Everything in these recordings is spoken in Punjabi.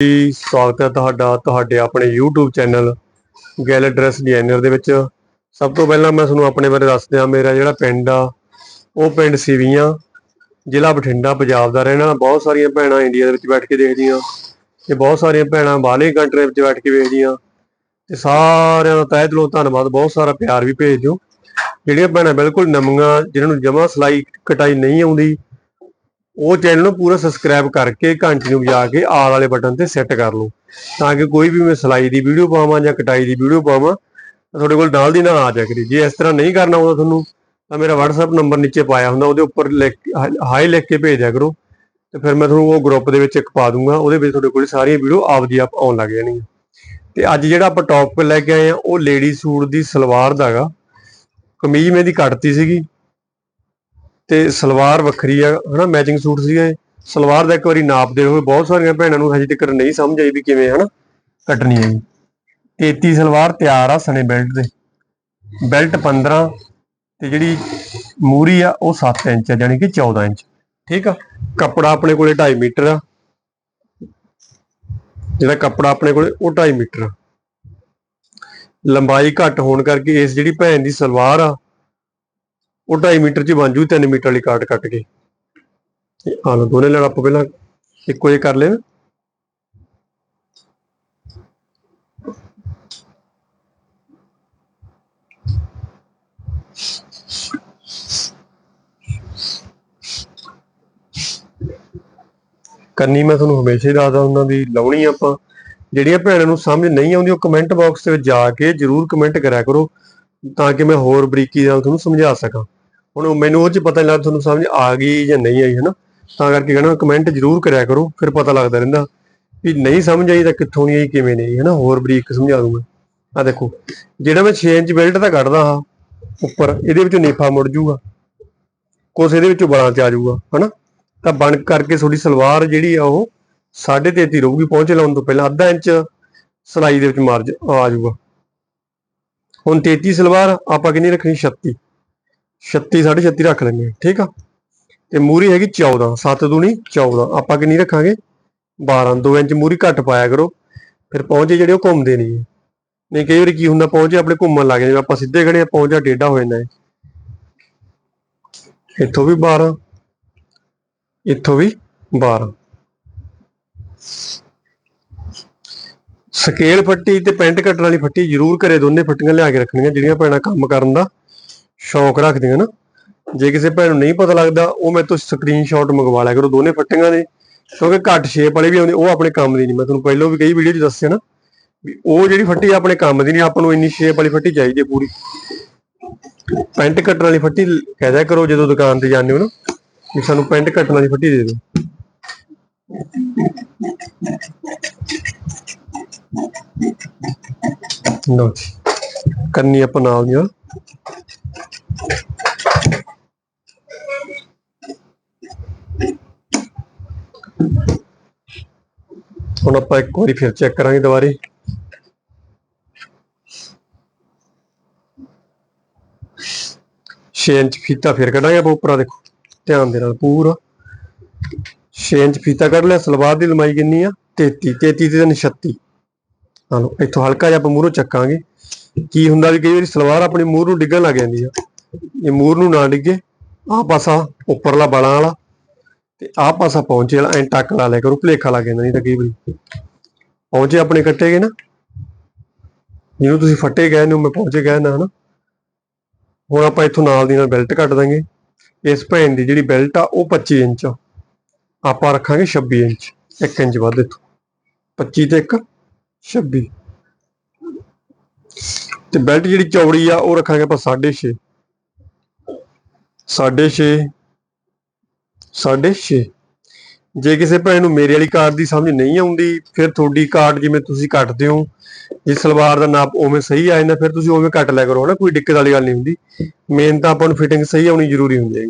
ਜੀ ਸਵਾਗਤ ਹੈ ਤੁਹਾਡਾ, ਤੁਹਾਡੇ ਆਪਣੇ YouTube ਚੈਨਲ ਗੈਲ ਡਰੈਸ ਡਿਜ਼ਾਈਨਰ ਦੇ ਵਿੱਚ। ਸਭ ਤੋਂ ਪਹਿਲਾਂ ਮੈਂ ਤੁਹਾਨੂੰ ਆਪਣੇ ਬਾਰੇ ਦੱਸ ਦਿਆਂ, ਮੇਰਾ ਜਿਹੜਾ ਪਿੰਡ ਆ, ਉਹ ਪਿੰਡ ਸਿਵੀਆਂ, ਜ਼ਿਲ੍ਹਾ ਬਠਿੰਡਾ, ਪੰਜਾਬ ਦਾ ਰਹਿਣਾ ਬਹੁਤ ਸਾਰੀਆਂ ਭੈਣਾਂ ਇੰਡੀਆ ਦੇ ਵਿੱਚ ਬੈਠ ਕੇ ਦੇਖਦੀਆਂ ਤੇ ਬਹੁਤ ਸਾਰੀਆਂ ਭੈਣਾਂ ਬਾਹਰਲੇ ਕੰਟਰੀ ਵਿੱਚ ਬੈਠ ਕੇ ਵੇਖਦੀਆਂ ਤੇ ਸਾਰਿਆਂ ਦਾ ਤਹਿ ਦਿਲੋਂ ਧੰਨਵਾਦ, ਬਹੁਤ ਸਾਰਾ ਪਿਆਰ ਵੀ ਭੇਜ। ਦਿਓ ਜਿਹੜੀਆਂ ਭੈਣਾਂ ਬਿਲਕੁਲ ਨਵੀਆਂ, ਜਿਨ੍ਹਾਂ ਨੂੰ ਜਮਾ ਸਲਾਈ ਕਟਾਈ ਨਹੀਂ ਆਉਂਦੀ ਉਹ ਚੈਨਲ ਨੂੰ ਪੂਰਾ ਸਬਸਕ੍ਰਾਈਬ ਕਰਕੇ ਘੰਟੀ ਨੂੰ ਵਜਾ ਕੇ ਆਲ ਵਾਲੇ ਬਟਨ ਤੇ ਸੈੱਟ ਕਰ ਲਓ। ਤਾਂ ਕਿ ਕੋਈ ਵੀ ਮੈਂ ਸਲਾਈ ਦੀ ਵੀਡੀਓ ਪਾਵਾਂ ਜਾਂ ਕਟਾਈ ਦੀ ਵੀਡੀਓ ਪਾਵਾਂ ਤੁਹਾਡੇ ਕੋਲ ਨਾਲ ਦੀ ਨਾਲ ਆ ਜਾ ਕਰੀ। ਜੇ ਇਸ ਤਰ੍ਹਾਂ ਨਹੀਂ ਕਰਨਾ ਆਉਂਦਾ ਤੁਹਾਨੂੰ, ਤਾਂ ਮੇਰਾ WhatsApp ਨੰਬਰ ਨੀਚੇ ਪਾਇਆ ਹੁੰਦਾ, ਉਹਦੇ ਉੱਪਰ ਲਿਖ ਹਾਈ ਲਿਖ ਕੇ ਭੇਜ ਦਿਆ ਕਰੋ। ਤੇ ਫਿਰ ਮੈਂ ਤੁਹਾਨੂੰ ਉਹ ਗਰੁੱਪ ਦੇ ਵਿੱਚ ਇੱਕ ਪਾ ਦੂੰਗਾ, ਉਹਦੇ ਵਿੱਚ ਤੁਹਾਡੇ ਕੋਲ ਸਾਰੀਆਂ ਵੀਡੀਓ ਆਪਦੀ ਆਪ ਆਉਣ ਲੱਗ ਜਾਣਗੀਆਂ। ਤੇ ਅੱਜ ਜਿਹੜਾ ਆਪਾਂ ਟੌਪਿਕ ਲੈ ਕੇ ਆਏ ਆ ਉਹ ਲੇਡੀ ਸੂਟ ਦੀ ਸਲਵਾਰ ਦਾ ਹੈਗਾ ਕਮੀਜ਼ ਮੈਂ ਦੀ ਕੱਟਤੀ ਸੀਗੀ। ਤੇ ਸਲਵਾਰ ਵੱਖਰੀ ਆ, ਹਨਾ ਮੈਚਿੰਗ ਸੂਟ ਸੀਗਾ। ਇਹ ਸਲਵਾਰ ਦਾ ਇੱਕ ਵਾਰੀ ਨਾਪ ਦੇ ਹੋਏ ਬਹੁਤ ਸਾਰੀਆਂ ਭੈਣਾਂ ਨੂੰ ਹਜੇ ਤੱਕ ਨਹੀਂ ਸਮਝ ਆਈ ਵੀ ਕਿਵੇਂ, ਹਨਾ, ਕੱਟਣੀ ਹੈ 33 ਸਲਵਾਰ ਤਿਆਰ ਆ ਸਣੇ ਬੈਲਟ ਦੇ। ਬੈਲਟ 15 ਤੇ ਜਿਹੜੀ ਮੂਰੀ ਆ, ਉਹ 7 ਇੰਚ ਆ ਯਾਨੀ ਕਿ 14 ਇੰਚ। ਠੀਕ ਆ? ਕੱਪੜਾ ਆਪਣੇ ਕੋਲੇ 2.5 ਮੀਟਰ ਆ। ਜਿਹੜਾ ਕੱਪੜਾ ਆਪਣੇ ਕੋਲੇ, ਉਹ 2.5 ਮੀਟਰ ਆ। ਲੰਬਾਈ ਘੱਟ ਹੋਣ ਕਰਕੇ ਇਸ ਜਿਹੜੀ ਭੈਣ ਦੀ ਸਲਵਾਰ ਆ ਉਹ 2.5 ਮੀਟਰ ਚ ਬਣ ਜੂ 3 ਮੀਟਰ ਵਾਲੀ ਕਾਟ ਕੱਟ ਕੇ। ਤੇ ਆਹ ਲਓ, ਦੋਨੇ ਲੜ ਆਪਾਂ ਪਹਿਲਾਂ ਇੱਕੋ ਜਿਹਾ ਕਰ ਲਿਆ ਕਰਨੀ ਮੈਂ ਤੁਹਾਨੂੰ ਹਮੇਸ਼ਾ ਹੀ ਦੱਸਦਾ ਹੁੰਦਾ ਵੀ ਲਾਉਣੀ ਆਪਾਂ। ਜਿਹੜੀਆਂ ਭੈਣਾਂ ਨੂੰ ਸਮਝ ਨਹੀਂ ਆਉਂਦੀ, ਉਹ ਕਮੈਂਟ ਬਾਕਸ ਦੇ ਵਿੱਚ ਜਾ ਕੇ ਜਰੂਰ ਕਮੈਂਟ ਕਰਿਆ ਕਰੋ, ਤਾਂ ਕਿ ਮੈਂ ਹੋਰ ਬਰੀਕੀ ਨਾਲ ਤੁਹਾਨੂੰ ਸਮਝਾ ਸਕਾਂ। ਹੁਣ ਮੈਨੂੰ ਉਹ ਚ ਪਤਾ ਨਹੀਂ ਲੱਗਦਾ, ਤੁਹਾਨੂੰ ਸਮਝ ਆ ਗਈ ਜਾਂ ਨਹੀਂ ਆਈ, ਹਨਾ? ਤਾਂ ਕਰਕੇ ਕਹਿੰਦਾ ਕਮੈਂਟ ਜਰੂਰ ਕਰਿਆ ਕਰੋ, ਫਿਰ ਪਤਾ ਲੱਗਦਾ ਰਹਿੰਦਾ ਵੀ ਨਹੀਂ ਸਮਝ ਆਈ ਤਾਂ ਕਿੱਥੋਂ ਨਹੀਂ ਆਈ, ਕਿਵੇਂ ਨਹੀਂ ਹਨਾ? ਹੋਰ ਬਰੀਕ ਸਮਝਾ ਦੂੰਗਾ ਆ ਦੇਖੋ, ਜਿਹੜਾ ਮੈਂ 6 ਇੰਚ ਬੈਲਟ ਦਾ ਕੱਢਦਾ ਹਾਂ, ਉੱਪਰ, ਇਹਦੇ ਵਿੱਚੋਂ ਨੇਫਾ ਮੁੜ ਜੂਗਾ। ਕੁਛ ਇਹਦੇ ਵਿੱਚੋਂ ਬਲਾਂ ਚ ਆ ਜਾਊਗਾ ਹਨਾ? ਤਾਂ ਬਣ ਕਰਕੇ ਤੁਹਾਡੀ ਸਲਵਾਰ ਜਿਹੜੀ ਆ ਉਹ 33.5 ਰਹੂਗੀ, ਪਹੁੰਚ ਲਾਉਣ ਤੋਂ ਪਹਿਲਾਂ ਅੱਧਾ ਇੰਚ ਸਲਾਈ ਦੇ ਵਿੱਚ ਮਾਰਜ ਆ ਜੂਗਾ। ਹੁਣ 33 ਸਲਵਾਰ, ਆਪਾਂ ਕਿੰਨੀ ਰੱਖਣੀ? 36 36 36 ਰੱਖ ਲੈਂਦੇ ਹਾਂ, ਠੀਕ ਆ? ਤੇ ਮੂਰੀ ਹੈਗੀ 14 7 ਦੂਣੀ 14 ਆਪਾਂ ਕਿੰਨੀ ਰੱਖਾਂਗੇ? 12 2 ਇੰਚ ਮੂਰੀ ਘੱਟ ਪਾਇਆ ਕਰੋ, ਫਿਰ ਪਹੁੰਚੇ ਜਿਹੜੇ ਉਹ ਘੁੰਮਦੇ ਨਹੀਂ ਨਹੀਂ, ਕਈ ਵਾਰੀ ਕੀ ਹੁੰਦਾ ਪਹੁੰਚੇ ਆਪਣੇ ਘੁੰਮਣ ਲੱਗ ਜਾਂਦੇ ਆਪਾਂ ਸਿੱਧੇ ਖੜੇ ਆ ਪਹੁੰਚਾ ਟੇਢਾ ਹੋ ਜਾਂਦਾ ਹੈ। ਇੱਥੋਂ ਵੀ 12 ਇੱਥੋਂ ਵੀ 12 ਸਕੇਲ ਫੱਟੀ ਤੇ ਪੈਂਟ ਕੱਟਣ ਵਾਲੀ ਫੱਟੀ ਜ਼ਰੂਰ ਘਰੇ ਦੋਨੇ ਫੱਟੀਆਂ ਲਿਆ ਕੇ ਰੱਖਣੀਆਂ, ਜਿਹੜੀਆਂ ਭੈਣਾਂ ਕੰਮ ਕਰਨ ਦਾ। ਸ਼ੌਕ ਰੱਖਦੀਆਂ ਨਾ? ਜੇ ਕਿਸੇ ਭੈਣ ਨੂੰ ਨਹੀਂ ਪਤਾ ਲੱਗਦਾ, ਉਹ ਮੇਰੇ ਤੋਂ ਸਕਰੀਨਸ਼ਾਟ ਮੰਗਵਾ ਲਿਆ ਕਰੋ ਦੋਨੇ ਫੱਟੀਆਂ ਦੇ। ਕਿਉਂਕਿ ਘੱਟ ਸ਼ੇਪ ਵਾਲੇ ਵੀ ਆਉਂਦੇ, ਉਹ ਆਪਣੇ ਕੰਮ ਦੀ ਨਹੀਂ। ਮੈਂ ਤੁਹਾਨੂੰ ਪਹਿਲਾਂ ਵੀ ਕਈ ਵੀਡੀਓ 'ਚ ਦੱਸਿਆ ਨਾ ਉਹ ਜਿਹੜੀ ਫੱਟੀ ਆਪਣੇ ਕੰਮ ਦੀ ਨਹੀਂ, ਆਪਾਂ ਨੂੰ ਇੰਨੀ ਸ਼ੇਪ ਵਾਲੀ ਫੱਟੀ ਚਾਹੀਦੀ ਪੂਰੀ। ਪੈਂਟ ਕੱਟਣ ਵਾਲੀ ਫੱਟੀ ਕਹਿ ਦਿਆ ਕਰੋ, ਜਦੋਂ ਦੁਕਾਨ ਤੇ ਜਾਂਦੇ ਹੋ ਨਾ, ਵੀ ਸਾਨੂੰ ਪੈਂਟ ਕੱਟਣ ਵਾਲੀ ਫੱਟੀ ਦੇ ਦਿਓ। ਲਓ ਜੀ ਕੰਨੀ ਆਪਾਂ ਨਾਲ ਦੀਆਂ। ਹੁਣ ਆਪਾਂ ਇੱਕ ਵਾਰੀ ਫਿਰ ਚੈੱਕ ਕਰਾਂਗੇ ਦੁਬਾਰੇ। ਛੇ ਇੰਚ ਫੀਤਾ ਫਿਰ ਕੱਢਾਂਗੇ ਆਪਾਂ ਉੱਪਰਾਂ, ਦੇਖੋ, ਧਿਆਨ ਦੇ ਨਾਲ ਪੂਰਾ। 6 ਇੰਚ ਫੀਤਾ ਕੱਢ ਲਿਆ, ਸਲਵਾਰ ਦੀ ਲੰਬਾਈ ਕਿੰਨੀ ਆ? 33 33 ਤੇ 36 ਹਾਂ ਲਓ, ਇੱਥੋਂ ਹਲਕਾ ਜਿਹਾ ਆਪਾਂ ਮੂਹਰੋਂ ਚੱਕਾਂਗੇ। ਕੀ ਹੁੰਦਾ ਵੀ ਕਈ ਵਾਰੀ ਸਲਵਾਰ ਆਪਣੀ ਮੂਹਰ ਨੂੰ ਡਿੱਗਣ ਲੱਗ ਜਾਂਦੀ ਆ। ਇਹ ਮੂਹਰ ਨੂੰ ਨਾ ਡਿੱਗੇ, ਆਹ ਪਾਸਾ ਉੱਪਰਲਾ ਬਾਲਾਂ ਵਾਲਾ ਤੇ ਆਹ ਪਾਸਾ ਪਹੁੰਚੇ ਵਾਲਾ, ਐਂ ਟੱਕ ਲਾ ਲਿਆ ਕਰੋ, ਭਲੇਖਾ ਲੱਗ ਜਾਂਦਾ ਨਹੀਂ ਤਾਂ ਕਈ ਵਾਰੀ ਪਹੁੰਚੇ ਆਪਣੇ ਕੱਟੇਗੇ ਨਾ। ਜਿਹਨੂੰ ਤੁਸੀਂ ਫੱਟੇ ਗਏ ਨੇ ਮੈਂ ਪਹੁੰਚੇ ਗਏ ਨਾ ਹਨਾ। ਹੁਣ ਆਪਾਂ ਇੱਥੋਂ ਨਾਲ ਦੀ ਨਾਲ ਬੈਲਟ ਕੱਟ ਦਾਂਗੇ। ਇਸ ਭੈਣ ਦੀ ਜਿਹੜੀ ਬੈਲਟ ਆ, ਉਹ 25 ਇੰਚ ਆ। ਆਪਾਂ ਰੱਖਾਂਗੇ 26 ਇੰਚ 1 ਇੰਚ ਵੱਧ ਇੱਥੋਂ। 25 ਤੇ 1 26 ਤੇ ਬੈਲਟ ਜਿਹੜੀ ਚੌੜੀ ਆ, ਉਹ ਰੱਖਾਂਗੇ ਆਪਾਂ 6.5 6.5 6.5 ਜੇ ਕਿਸੇ ਭੈਣ ਨੂੰ ਮੇਰੇ ਵਾਲੀ ਕਾਰਡ ਦੀ ਸਮਝ ਨਹੀਂ ਆਉਂਦੀ, ਫਿਰ ਤੁਹਾਡੀ ਕਾਰਡ ਜਿਵੇਂ ਤੁਸੀਂ ਕੱਟਦੇ ਹੋ, ਜੇ ਸਲਵਾਰ ਦਾ ਨਾਪ ਉਵੇਂ ਸਹੀ ਆ ਜਾਂਦਾ, ਫਿਰ ਤੁਸੀਂ ਉਵੇਂ ਕੱਟ ਲਿਆ ਕਰੋ, ਹਨਾ? ਕੋਈ ਦਿੱਕਤ ਵਾਲੀ ਗੱਲ ਨਹੀਂ ਹੁੰਦੀ। ਮੇਨ ਤਾਂ ਆਪਾਂ ਨੂੰ ਫਿਟਿੰਗ ਸਹੀ ਆਉਣੀ ਜ਼ਰੂਰੀ ਹੁੰਦੀ ਹੈ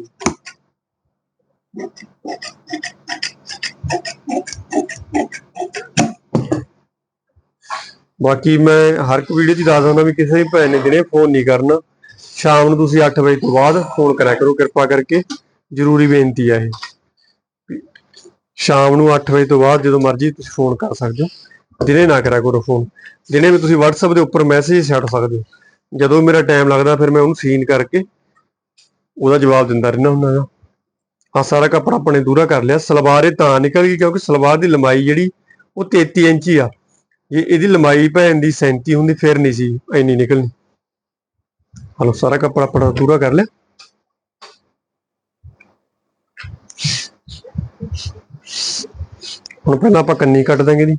ਬਾਕੀ ਮੈਂ ਹਰ ਇੱਕ ਵੀਡੀਓ 'ਚ ਦੱਸ ਦਿੰਦਾ ਵੀ ਕਿਸੇ ਵੀ ਭੈਣ ਨੇ ਦਿਨੇ ਫੋਨ ਨਹੀਂ ਕਰਨਾ। ਸ਼ਾਮ ਨੂੰ ਤੁਸੀਂ 8 ਵਜੇ ਤੋਂ ਬਾਅਦ ਫੋਨ ਕਰਿਆ ਕਰੋ, ਕਿਰਪਾ ਕਰਕੇ। ਜ਼ਰੂਰੀ ਬੇਨਤੀ ਹੈ ਇਹ। ਸ਼ਾਮ ਨੂੰ 8 ਵਜੇ ਤੋਂ ਬਾਅਦ ਜਦੋਂ ਮਰਜ਼ੀ ਤੁਸੀਂ ਫੋਨ ਕਰ ਸਕਦੇ ਹੋ। ਦਿਨੇ ਨਾ ਕਰਿਆ ਕਰੋ ਫੋਨ। ਦਿਨੇ ਵੀ ਤੁਸੀਂ WhatsApp ਦੇ ਉੱਪਰ ਮੈਸੇਜ ਛੱਡ ਸਕਦੇ ਹੋ। ਜਦੋਂ ਮੇਰਾ ਟਾਈਮ ਲੱਗਦਾ ਫਿਰ ਮੈਂ ਉਹਨੂੰ ਸੀਨ ਕਰਕੇ ਉਹਦਾ ਜਵਾਬ ਦਿੰਦਾ ਰਹਿੰਦਾ ਹੁੰਦਾ ਗਾ। ਆ ਸਾਰਾ ਕੱਪੜਾ ਆਪਣੇ ਦੂਰਾ ਕਰ ਲਿਆ। ਸਲਵਾਰ ਇਹ ਤਾਂ ਨਿਕਲ ਗਈ ਕਿਉਂਕਿ ਸਲਵਾਰ ਦੀ ਲੰਬਾਈ ਜਿਹੜੀ ਉਹ 33 ਇੰਚੀ ਆ। ਜੇ ਇਹਦੀ ਲੰਬਾਈ ਭੈਣ ਦੀ 37 ਹੁੰਦੀ, ਫਿਰ ਨਹੀਂ ਸੀ, ਇੰਨੀ ਨਿਕਲਣੀ। ਹਲੋ, ਸਾਰਾ ਕੱਪੜਾ ਆਪਣਾ ਪੂਰਾ ਕਰ ਲਿਆ? ਹੁਣ ਪਹਿਲਾਂ ਆਪਾਂ ਕੰਨੀ ਕੱਟ ਦਾਂਗੇ ਦੀ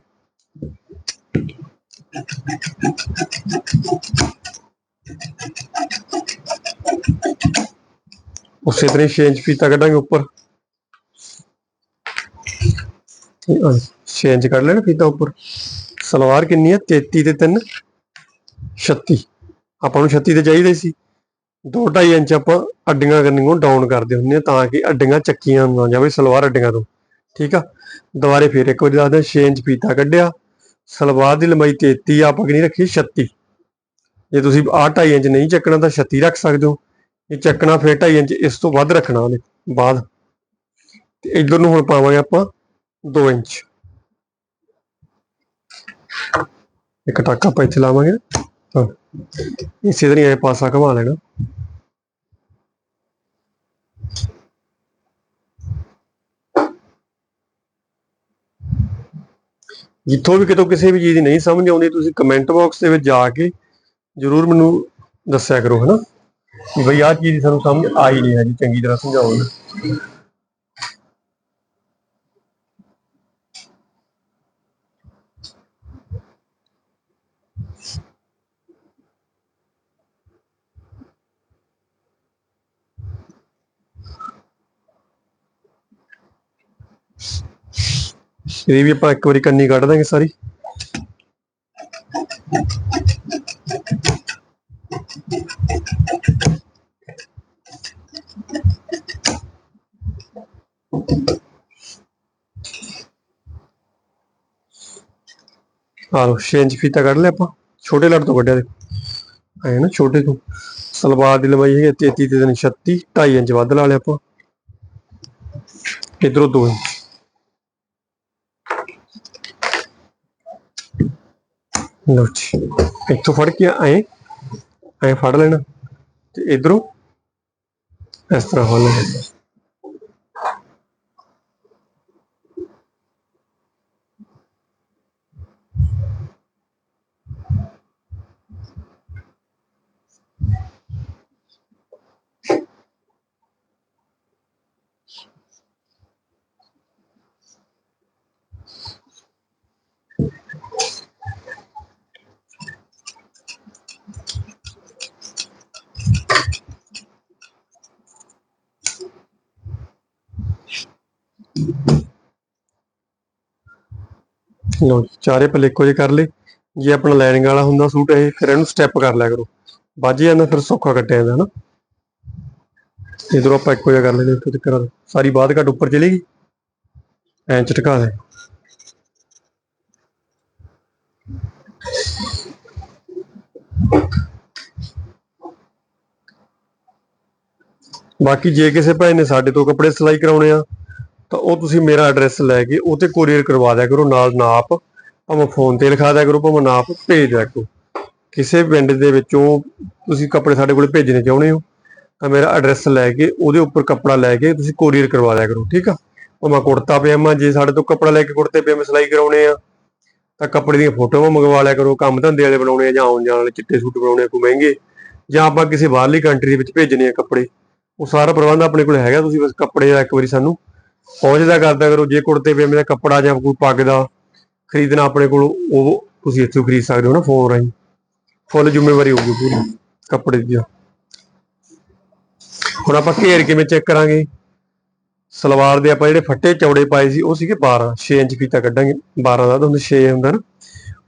ਉਸੇ ਤਰ੍ਹਾਂ 6 ਇੰਚ ਫੀਤਾ ਕੱਢਾਂਗੇ ਉੱਪਰ। 6 ਇੰਚ ਕੱਢ ਲੈਣਾ ਫੀਤਾ ਉੱਪਰ। ਸਲਵਾਰ ਕਿੰਨੀ ਹੈ 33 ਤੇ 3 36 ਆਪਾਂ ਨੂੰ 36 ਤੇ ਚਾਹੀਦੇ ਸੀ। 2.5 ਇੰਚ ਆਪਾਂ ਅੱਡੀਆਂ ਕਰਨੀਆਂ ਡਾਊਨ ਕਰਦੇ ਹੁੰਦੇ ਆ ਤਾਂ ਕਿ ਅੱਡੀਆਂ ਚੱਕੀਆਂ ਨਾ ਜਾਵੇ ਸਲਵਾਰ ਅੱਡੀਆਂ ਤੋਂ। ਠੀਕ ਆ? ਦੁਬਾਰੇ ਫੇਰ ਇੱਕ ਵਾਰੀ ਦੱਸਦੇ 6 ਇੰਚ ਫੀਤਾ ਕੱਢਿਆ। ਸਲਵਾਰ ਦੀ ਲੰਬਾਈ 33 ਆਪਾਂ ਕਿੰਨੀ ਰੱਖੀ? 36 ਜੇ ਤੁਸੀਂ ਆਹ 2.5 ਇੰਚ ਨਹੀਂ ਚੱਕਣਾ ਤਾਂ 36 ਰੱਖ ਸਕਦੇ ਹੋ। ਇਹ ਚੱਕਣਾ ਫਿਰ 2.5 ਇੰਚ, ਇਸ ਤੋਂ ਵੱਧ ਰੱਖਣਾ ਉਹਨੇ, ਬਾਅਦ। ਤੇ ਇਧਰ ਨੂੰ ਹੁਣ ਪਾਵਾਂਗੇ ਆਪਾਂ 2 ਇੰਚ। ਇੱਕ ਟਾਕਾ ਆਪਾਂ ਇੱਥੇ ਲਾਵਾਂਗੇ। ਹਾਂ। ਇਸੇ ਤਰ੍ਹਾਂ ਹੀ ਪਾਸਾ ਘੁਮਾ ਲੈਣਾ। ਜਿੱਥੋਂ ਵੀ ਕਿਤੋਂ ਕਿਸੇ ਵੀ ਚੀਜ਼ ਦੀ ਨਹੀਂ ਸਮਝ ਆਉਂਦੀ, ਤੁਸੀਂ ਕਮੈਂਟ ਬਾਕਸ ਦੇ ਵਿੱਚ ਜਾ ਕੇ ਜਰੂਰ ਮੈਨੂੰ ਦੱਸਿਆ ਕਰੋ, ਹਨਾ? ਕਿ ਬਈ ਆਹ ਚੀਜ਼ ਦੀ ਸਾਨੂੰ ਸਮਝ ਆਈ ਨਹੀਂ ਹੈ ਜੀ ਚੰਗੀ ਤਰ੍ਹਾਂ ਸਮਝਾਓ ਨਾ ਵੀ ਆਪਾਂ ਇੱਕ ਵਾਰੀ ਕੰਨੀ ਕੱਢ ਦਾਂਗੇ ਸਾਰੀ। ਆਹ ਲਓ 6 ਇੰਚ ਫੀਤਾ ਕੱਢ ਲਿਆ ਆਪਾਂ। ਛੋਟੇ ਲੜ ਤੋਂ ਕੱਢਿਆ ਐ ਨਾ, ਛੋਟੇ ਤੋਂ। ਸਲਵਾਰ ਦੀ ਲੰਬਾਈ ਹੈਗੀ 33 ਤੇ 36 2.5 ਇੰਚ ਵੱਧ ਲਾ ਲਿਆ ਆਪਾਂ। ਇਧਰੋਂ 2 ਇੰਚ। ਲਓ ਜੀ। ਇੱਥੋਂ ਫੜ ਕੇ ਐ ਐ ਫੜ ਲੈਣਾ। ਤੇ ਇਧਰੋਂ ਇਸ ਤਰ੍ਹਾਂ ਹੋ ਲੈਣਾ। ਲਓ ਚਾਰੇ ਪੱਲੇ ਇੱਕੋ ਜਿਹੇ ਕਰ ਲਏ। ਜੇ ਆਪਣਾ ਲਾਈਨਿੰਗ ਵਾਲਾ ਹੁੰਦਾ ਸੂਟ ਇਹ, ਫਿਰ ਇਹਨੂੰ ਸਟੈਪ ਕਰ ਲਿਆ ਕਰੋ। ਵੱਜ ਜਾਂਦਾ ਫਿਰ ਸੌਖਾ ਕੱਟਿਆ ਜਾਂਦਾ, ਹਨਾ? ਇਧਰੋਂ ਆਪਾਂ ਇੱਕੋ ਜਿਹਾ ਕਰ ਲੈਂਦੇ ਇੱਥੋਂ ਤੱਕ ਸਾਰੀ ਬਾਅਦ ਘੱਟ ਉੱਪਰ ਚਲੀ ਗਈ? ਐਂ ਝਟਕਾ ਦੇ। ਬਾਕੀ ਜੇ ਕਿਸੇ ਭਾਈ ਨੇ ਸਾਡੇ ਤੋਂ ਕੱਪੜੇ ਸਿਲਾਈ ਕਰਾਉਣੇ ਆ ਤਾਂ ਉਹ ਤੁਸੀਂ ਮੇਰਾ ਐਡਰੈਸ ਲੈ ਕੇ ਉਹ ਤੇ ਕੋਰੀਅਰ ਕਰਵਾ ਦਿਆ ਕਰੋ ਨਾਲ ਨਾਪ। ਭਾਵੇਂ ਫੋਨ ਤੇ ਲਿਖਾ ਦਿਆ ਕਰੋ, ਭਾਵੇਂ ਨਾਪ ਭੇਜ ਦਿਆ ਕਰੋ। ਕਿਸੇ ਪਿੰਡ ਦੇ ਵਿੱਚੋਂ ਤੁਸੀਂ ਕੱਪੜੇ ਸਾਡੇ ਕੋਲ ਭੇਜਣੇ ਚਾਹੁੰਦੇ ਹੋ, ਤਾਂ ਮੇਰਾ ਐਡਰੈਸ ਲੈ ਕੇ ਉਹਦੇ ਉੱਪਰ ਕੱਪੜਾ ਲੈ ਕੇ ਤੁਸੀਂ ਕੋਰੀਅਰ ਕਰਵਾ ਦਿਆ ਕਰੋ, ਠੀਕ ਆ? ਭਾਵੇਂ ਕੁੜਤਾ ਪਜਾਮਾ, ਜੇ ਸਾਡੇ ਤੋਂ ਕੱਪੜਾ ਲੈ ਕੇ ਕੁੜਤੇ ਪਜਾਮੇ ਸਿਲਾਈ ਕਰਾਉਣੇ ਆ, ਤਾਂ ਕੱਪੜੇ ਦੀਆਂ ਫੋਟੋਆਂ ਮੰਗਵਾ ਲਿਆ ਕਰੋ, ਕੰਮ ਧੰਦੇ ਵਾਲੇ ਬਣਾਉਣੇ ਆ ਜਾਂ ਆਉਣ ਜਾਣ ਵਾਲੇ ਚਿੱਟੇ ਸੂਟ ਬਣਾਉਣੇ ਆ, ਕੋਈ ਮਹਿੰਗੇ, ਜਾਂ ਆਪਾਂ ਕਿਸੇ ਬਾਹਰਲੀ ਕੰਟਰੀ ਦੇ ਵਿੱਚ ਭੇਜਣੇ ਆ ਕੱਪੜੇ। ਉਹ ਸਾਰਾ ਪ੍ਰਬੰਧ ਆਪਣੇ ਕੋਲ ਹੈਗਾ, ਤੁਸੀਂ ਬਸ ਕੱਪੜੇ ਦਾ ਇੱਕ ਵਾਰੀ ਸਾਨੂੰ ਪਹੁੰਚਦਾ ਕਰਦਾ ਕਰੋ, ਜੇ ਕੁੜਤੇ ਪਜਾਮੇ ਦਾ ਕੱਪੜਾ ਜਾਂ ਕੋਈ ਪੱਗ ਦਾ, ਖਰੀਦਣਾ ਆਪਣੇ ਕੋਲ, ਉਹ ਤੁਸੀਂ ਇੱਥੋਂ ਖਰੀਦ ਸਕਦੇ ਹੋ ਨਾ ਫੋਨ ਰਾਹੀਂ। ਫੁੱਲ ਜ਼ਿੰਮੇਵਾਰੀ ਹੋਊਗੀ ਪੂਰੀ, ਕੱਪੜੇ ਦੀ ਹੁਣ ਆਪਾਂ ਘੇਰ ਕਿਵੇਂ ਚੈੱਕ ਕਰਾਂਗੇ? ਸਲਵਾਰ ਦੇ ਆਪਾਂ ਜਿਹੜੇ ਫੱਟੇ ਚੌੜੇ ਪਾਏ ਸੀ, ਉਹ ਸੀਗੇ 12 6 ਇੰਚ ਫੀਤਾ ਕੱਢਾਂਗੇ 12 ਦਾ ਤਾਂ ਹੁੰਦਾ 6 ਹੁੰਦਾ ਨਾ।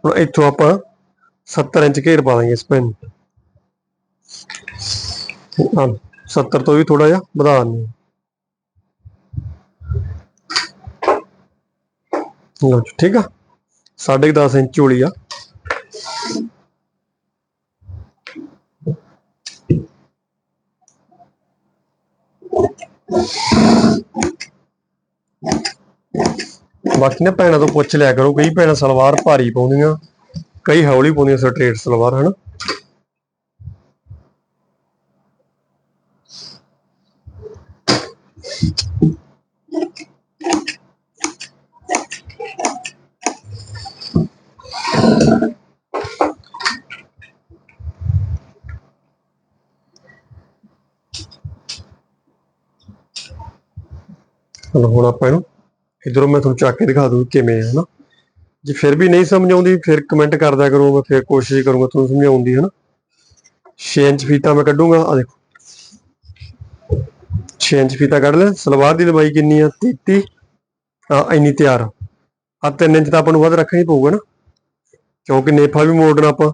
ਹੁਣ ਇੱਥੋਂ ਆਪਾਂ 70 ਇੰਚ ਘੇਰ ਪਾ ਦਾਂਗੇ ਇਸ ਪੈਨ। 70 ਤੋਂ ਵੀ ਥੋੜਾ ਜਿਹਾ ਵਧਾ ਦਿੰਦੇ ਲਓ ਜੀ, ਠੀਕ ਆ? ਸਾਢੇ ਕੁ 10 ਇੰਚ ਝੋਲੀ ਆ। ਬਾਕੀ ਨਾ ਭੈਣਾਂ ਤੋਂ ਪੁੱਛ ਲਿਆ ਕਰੋ ਕਈ ਭੈਣਾਂ ਸਲਵਾਰ ਭਾਰੀ ਪਾਉਂਦੀਆਂ ਕਈ ਹੌਲੀ ਪਾਉਂਦੀਆਂ ਸਟ੍ਰੇਟ ਸਲਵਾਰ ਹਨਾ? ਚਲੋ ਹੁਣ ਆਪਾਂ ਇਹਨੂੰ ਇਧਰੋਂ ਮੈਂ ਤੁਹਾਨੂੰ ਚੱਕ ਕੇ ਦਿਖਾ ਦੂੰ ਕਿਵੇਂ ਹੈ ਹਨਾ? ਜੇ ਫਿਰ ਵੀ ਨਹੀਂ ਸਮਝ ਆਉਂਦੀ ਫਿਰ ਕਮੈਂਟ ਕਰਦਾ ਕਰੋ ਮੈਂ ਫਿਰ ਕੋਸ਼ਿਸ਼ ਕਰੂੰਗਾ ਤੁਹਾਨੂੰ ਸਮਝਾਉਣ ਦੀ, ਹਨਾ? 6 ਇੰਚ ਫੀਤਾ ਮੈਂ ਕੱਢੂੰਗਾ ਆ ਦੇਖੋ। 6 ਇੰਚ ਫੀਤਾ ਕੱਢ ਲੈ ਸਲਵਾਰ ਦੀ ਲੰਬਾਈ ਕਿੰਨੀ ਆ? 33 ਆ ਇੰਨੀ ਤਿਆਰ ਆ। 3 ਇੰਚ ਤਾਂ ਆਪਾਂ ਨੂੰ ਵੱਧ ਰੱਖਣਾ ਹੀ ਪਊਗਾ ਨਾ ਕਿਉਂਕਿ ਨੇਫਾ ਵੀ ਮੋੜਨਾ ਆਪਾਂ,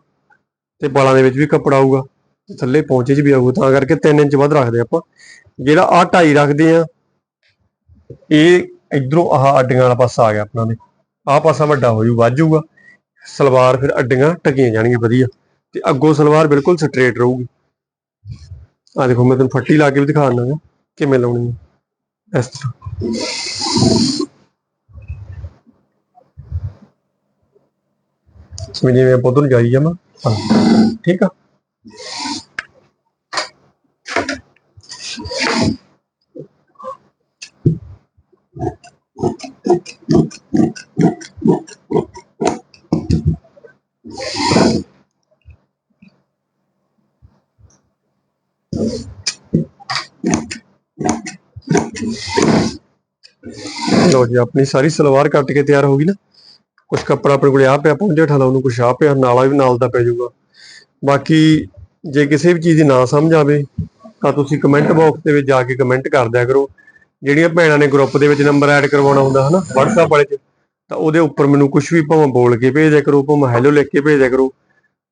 ਤੇ ਬਾਲਾਂ ਦੇ ਵਿੱਚ ਵੀ ਕੱਪੜਾ ਆਊਗਾ, ਤੇ ਥੱਲੇ ਪਹੁੰਚੇ 'ਚ ਵੀ ਆਊਗਾ, ਤਾਂ ਕਰਕੇ 3 ਇੰਚ ਵੱਧ ਰੱਖਦੇ ਆਪਾਂ। ਜਿਹੜਾ ਆ 2.5 ਰੱਖਦੇ ਆ ਇਹ ਇਧਰੋਂ ਆਹ ਅੱਡੀਆਂ ਵਾਲਾ ਪਾਸਾ ਆ ਗਿਆ ਆਪਣਾ ਦੇ ਆਹ ਪਾਸਾ ਵੱਡਾ ਹੋ ਜੂ ਵੱਧ ਜਾਊਗਾ ਸਲਵਾਰ ਫਿਰ ਅੱਡੀਆਂ ਟਕੀਆਂ ਜਾਣਗੀਆਂ ਵਧੀਆ। ਤੇ ਅੱਗੋਂ ਸਲਵਾਰ ਬਿਲਕੁਲ ਸਟ੍ਰੇਟ ਰਹੂਗੀ। ਆ ਦੇਖੋ, ਮੈਂ ਤੁਹਾਨੂੰ ਫੱਟੀ ਲਾ ਕੇ ਵੀ ਦਿਖਾ ਦਿੰਦਾ ਕਿਵੇਂ ਲਾਉਣੀ ਹੈ ਇਸ ਤਰ੍ਹਾਂ। ਜਿਵੇਂ ਜਿਵੇਂ ਆਪਾਂ ਉਧਰ ਜਾਈ ਜਾਵਾਂ। ਠੀਕ ਆ। ਲੋ ਜੀ, ਆਪਣੀ ਸਾਰੀ ਸਲਵਾਰ ਕੱਟ ਕੇ ਤਿਆਰ ਹੋ ਗਈ ਨਾ। ਕੁਝ ਕੱਪੜਾ ਆਪਣੇ ਕੋਲੇ ਆ ਪਿਆ ਪਹੁੰਚੇ ਠਾਲਾ, ਉਹਨੂੰ ਕੁਛ ਆ ਪਿਆ, ਨਾਲਾ ਵੀ ਨਾਲ ਦਾ ਪੈ ਜਾਊਗਾ। ਬਾਕੀ ਜੇ ਕਿਸੇ ਵੀ ਚੀਜ਼ ਦੀ ਨਾ ਸਮਝ ਆਵੇ, ਤਾਂ ਤੁਸੀਂ ਕਮੈਂਟ ਬਾਕਸ ਦੇ ਵਿੱਚ ਜਾ ਕੇ ਕਮੈਂਟ ਕਰ ਦਿਆ ਕਰੋ। ਜਿਹੜੀਆਂ ਭੈਣਾਂ ਨੇ ਗਰੁੱਪ ਦੇ ਵਿੱਚ ਨੰਬਰ ਐਡ ਕਰਵਾਉਣਾ ਹੁੰਦਾ ਹਨਾ, WhatsApp ਵਾਲੇ 'ਚ, ਤਾਂ ਉਹਦੇ ਉੱਪਰ ਮੈਨੂੰ ਕੁਝ ਵੀ ਭਾਵੇਂ ਬੋਲ ਕੇ ਭੇਜ ਦਿਆ ਕਰੋ, ਭਾਵੇਂ ਹੈਲੋ ਲਿਖ ਕੇ ਭੇਜ ਦਿਆ ਕਰੋ,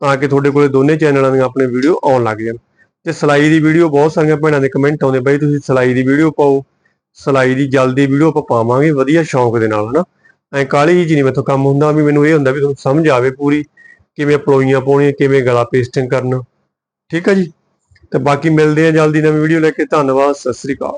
ਤਾਂ ਕਿ ਤੁਹਾਡੇ ਕੋਲੇ ਦੋਨੇ ਚੈਨਲਾਂ ਦੀਆਂ ਆਪਣੇ ਵੀਡੀਓ ਆਉਣ ਲੱਗ ਜਾਣ। ਤੇ ਸਿਲਾਈ ਦੀ ਵੀਡੀਓ ਬਹੁਤ ਸਾਰੀਆਂ ਭੈਣਾਂ ਦੇ ਕਮੈਂਟ ਆਉਂਦੇ ਬਈ ਤੁਸੀਂ ਸਿਲਾਈ ਦੀ ਵੀਡੀਓ ਪਾਓ। ਸਿਲਾਈ ਦੀ ਜਲਦੀ ਵੀਡੀਓ ਆਪਾਂ ਪਾਵਾਂਗੇ, ਵਧੀਆ ਸ਼ੌਂਕ ਦੇ ਨਾਲ, ਹਨਾ? ਐ ਕਾਲੀ ਜੀ ਨਹੀਂ ਮੈਥੋਂ ਕੰਮ ਹੁੰਦਾ, ਵੀ ਮੈਨੂੰ ਇਹ ਹੁੰਦਾ ਵੀ ਤੁਹਾਨੂੰ ਸਮਝ ਆਵੇ ਪੂਰੀ, ਕਿਵੇਂ ਪਲੋਈਆਂ ਪਾਉਣੀਆਂ, ਕਿਵੇਂ ਗਲਾ ਪੇਸਟਿੰਗ ਕਰਨਾ। ਠੀਕ ਆ ਜੀ? ਤੇ ਬਾਕੀ ਮਿਲਦੇ ਆ ਜਲਦੀ ਨਵੀਂ ਵੀਡੀਓ ਲੈ ਕੇ, ਧੰਨਵਾਦ, ਸਤਿ ਸ੍ਰੀ ਅਕਾਲ।